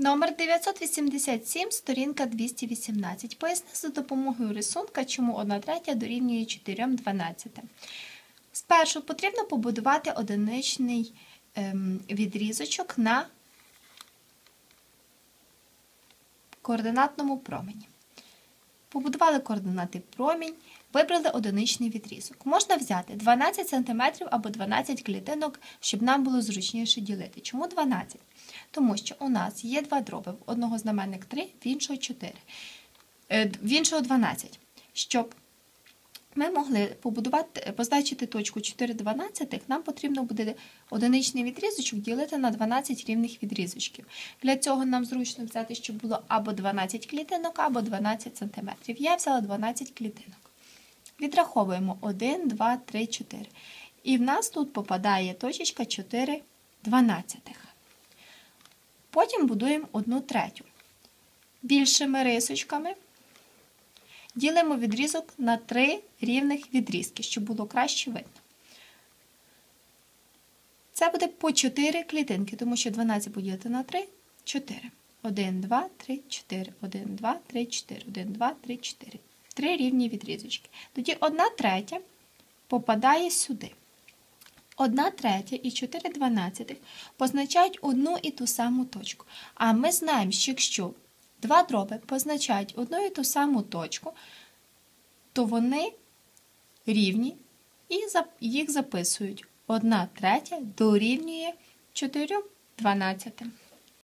Номер 987, сторінка 218. Поясни за допомогою рисунка, чому 1 третя дорівнює 4 дванадцятим. Спершу потрібно побудувати одиничний ем, відрізочок на координатному промені. Побудували координати промінь, вибрали одиничний відрізок. Можна взяти 12 см або 12 клітинок, щоб нам було зручніше ділити. Чому 12? Тому що у нас є два дроби. В одного знаменник 3, в іншого 4, е, в іншого 12. Щоб ми могли побудувати, позначити точку 4 12, нам потрібно буде одиничний відрізочок ділити на 12 рівних відрізочків. Для цього нам зручно взяти, щоб було або 12 клітинок, або 12 см. Я взяла 12 клітинок. Відраховуємо 1, 2, 3, 4. І в нас тут попадає точечка 4 дванадцятих. Потім будуємо 1 третю. Більшими рисочками ділимо відрізок на 3 рівних відрізки, щоб було краще видно. Це буде по 4 клітинки, тому що 12 поділити на 3 4. 1, 2, 3, 4, 1, 2, 3, 4, 1, 2, 3, 4. Три рівні відрізочки. Тоді 1 третя попадає сюди. 1 третя і 4 дванадцятих позначають одну і ту саму точку. А ми знаємо, що якщо два дроби позначають одну і ту саму точку, то вони рівні і їх записують. 1 третя дорівнює 4 дванадцятим.